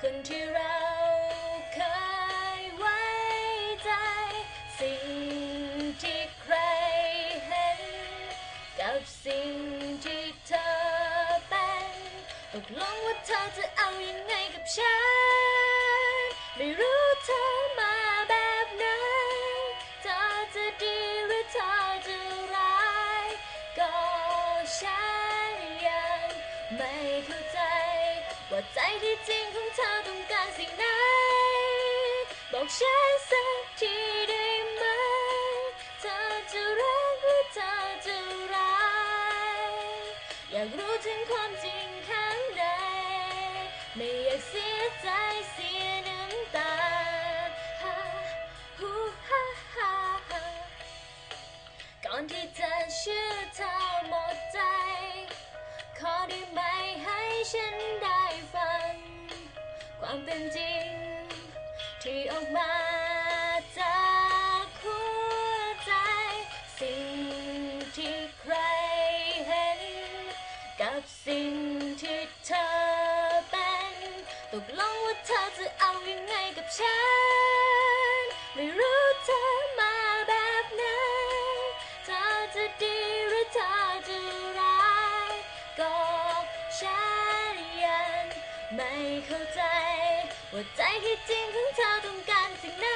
คนที่เราเคยไว้ใจ สิ่งที่ใครเห็น กับสิ่งที่เธอเป็นตกลงว่าเธอจะเอาอยังไงกับฉัน ไม่รู้เธอ ว่าใจที่จริงของเธอต้องการสิ่งไหน บอกฉันสักทีได้ไหม เธอจะรักหรือเธอจะร้ายอยากรู้ถึงความจริงข้างใน ไม่อยากเสีย ความเป็นจริง ที่ออกมาจากหัวใจ สิ่งที่ใครเห็น กับสิ่งที่เธอเป็น ตกลงว่าเธอจะเอาอยังไงกับฉัน ไม่เข้าใจ ว่าใจที่จริงของเธอต้องการสิ่งไหน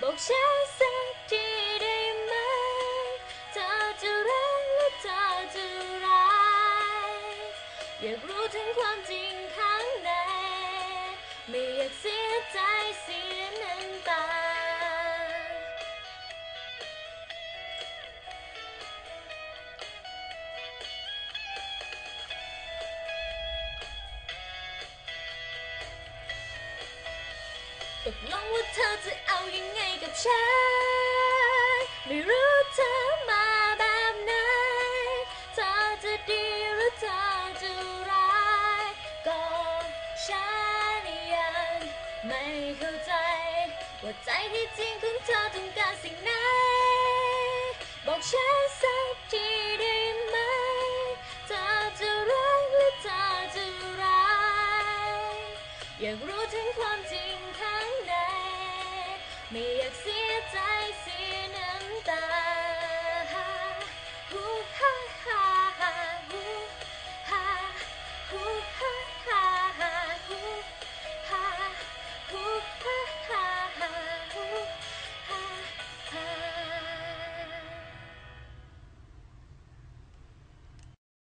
บอกฉันสักทีได้ไหม เธอจะรักหรือเธอจะร้ายอยากรู้ถึงความจริงข้างใน ไม่อยากเสียใจเสีย ตกลงว่าเธอจะเอายังไงกับฉัน ไม่รู้เธอมาแบบไหน เธอจะดีหรือเธอจะร้ายก็ฉันยังไม่เข้าใจ ว่าใจที่จริงของเธอต้องการสิ่งไหน บอกฉันสักที May I see?